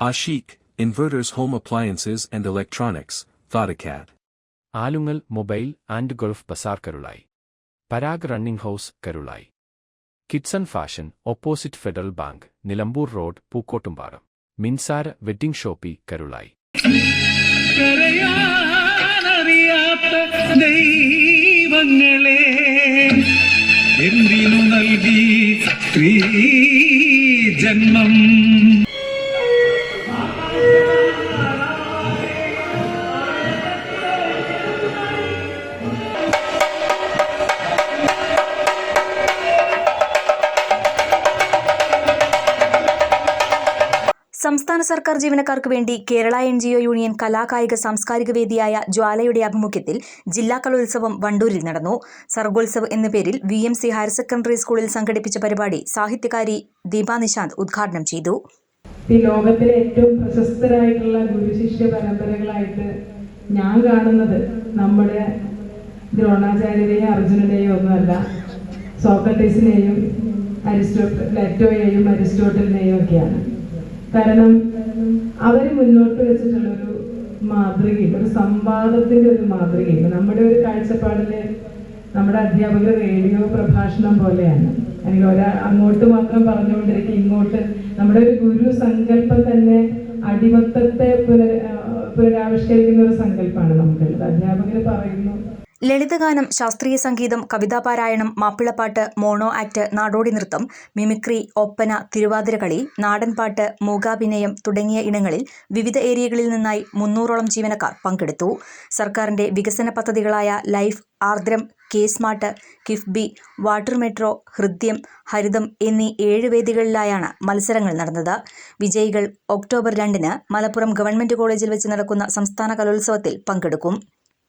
Ashik, Inverters Home Appliances and Electronics, Thodacat. Alungal mobile and gulf bazaar Karulai Parag running house Karulai Kidson fashion opposite federal bank Nilambur road Pookkottumpadam Minsara wedding shoppe Karulai കരയാനറിയാത്ത ദൈവങ്ങളെ എന്തിനു നൽകി സ്ത്രീ ജന്മം സംസ്ഥാന സർക്കാർ ജീവനക്കാർക്ക് വേണ്ടി Kerala N G O union കലാകായിക സാംസ്കാരിക വേദിയായ ജ്വാലയുടെ ആഭിമുഖ്യത്തിൽ ജില്ലാ കലോത്സവം വണ്ടൂരിൽ നടന്നു. സർഗോത്സവ് എന്ന പേരിൽ V M C higher secondary സ്കൂളിൽ സംഘടിപ്പിച്ച പരിപാടി സാഹിത്യകാരി ദീപ നിശാന്ത് ഉദ്ഘാടനം ചെയ്തു. ഈ ലോകത്തിലെ ഏറ്റവും പ്രശസ്തരായിട്ടുള്ള ഗുരുശിഷ്യ പരമ്പരകളായിട്ട് ഞാൻ കാണുന്നത് നമ്മുടെ ദ്രോണാചാര്യരെയും അർജുനനെയും ഒന്നുമല്ല സോക്രട്ടീസിനെയും പ്ലേറ്റോയെയും അരിസ്റ്റോട്ടലിനെയും ഒക്കെയാണ്. കാരണം അവർ മുന്നോട്ട് വെച്ചിട്ടുള്ളൊരു മാതൃകയും ഒരു സംവാദത്തിന്റെ ഒരു മാതൃകയും. നമ്മുടെ ഒരു കാഴ്ചപ്പാടിൽ നമ്മുടെ അധ്യാപകർ റേഡിയോ പ്രഭാഷണം പോലെയാണ്. അല്ലെങ്കിൽ ഒരാ അങ്ങോട്ട് മാത്രം പറഞ്ഞുകൊണ്ടിരിക്കും ഇങ്ങോട്ട്. നമ്മുടെ ഒരു ഗുരു സങ്കല്പം തന്നെ അടിമത്തത്തെ പുനര പുനരാവിഷ്കരിക്കുന്ന ഒരു സങ്കല്പമാണ് നമുക്കുള്ളത്. അധ്യാപകർ പറയുന്നു ലളിതഗാനം ശാസ്ത്രീയ സംഗീതം കവിതാപാരായണം മാപ്പിളപ്പാട്ട് മോണോ ആക്ട് നാടോടി നൃത്തം മിമിക്രി ഒപ്പന തിരുവാതിരകളി നാടൻപാട്ട് മൂകാഭിനയം തുടങ്ങിയ ഇനങ്ങളിൽ വിവിധ ഏരിയകളിൽ നിന്നായി മുന്നൂറോളം ജീവനക്കാർ പങ്കെടുത്തു. സർക്കാരിന്റെ വികസന പദ്ധതികളായ life Ardram K smart KIIFB water metro Hridyam Haritham എന്നീ ഏഴ് വേദികളിലായാണ് മത്സരങ്ങൾ നടന്നത്. വിജയികൾ ഒക്ടോബർ രണ്ടിന് മലപ്പുറം ഗവൺമെന്റ് കോളേജിൽ വെച്ച് നടക്കുന്ന സംസ്ഥാന കലോത്സവത്തിൽ പങ്കെടുക്കും.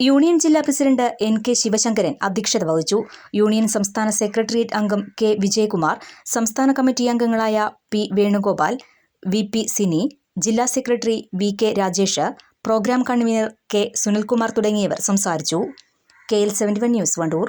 യൂണിയൻ ജില്ലാ പ്രസിഡന്റ് എൻ കെ ശിവശങ്കരൻ അധ്യക്ഷത വഹിച്ചു. യൂണിയൻ സംസ്ഥാന സെക്രട്ടേറിയറ്റ് അംഗം കെ വിജയകുമാർ സംസ്ഥാന കമ്മിറ്റി അംഗങ്ങളായ P Venugopal V P Sini ജില്ലാ secretary V K Rajesh programme convener K Sunilkumar തുടങ്ങിയവർ സംസാരിച്ചു. K L seventy one news Wandoor.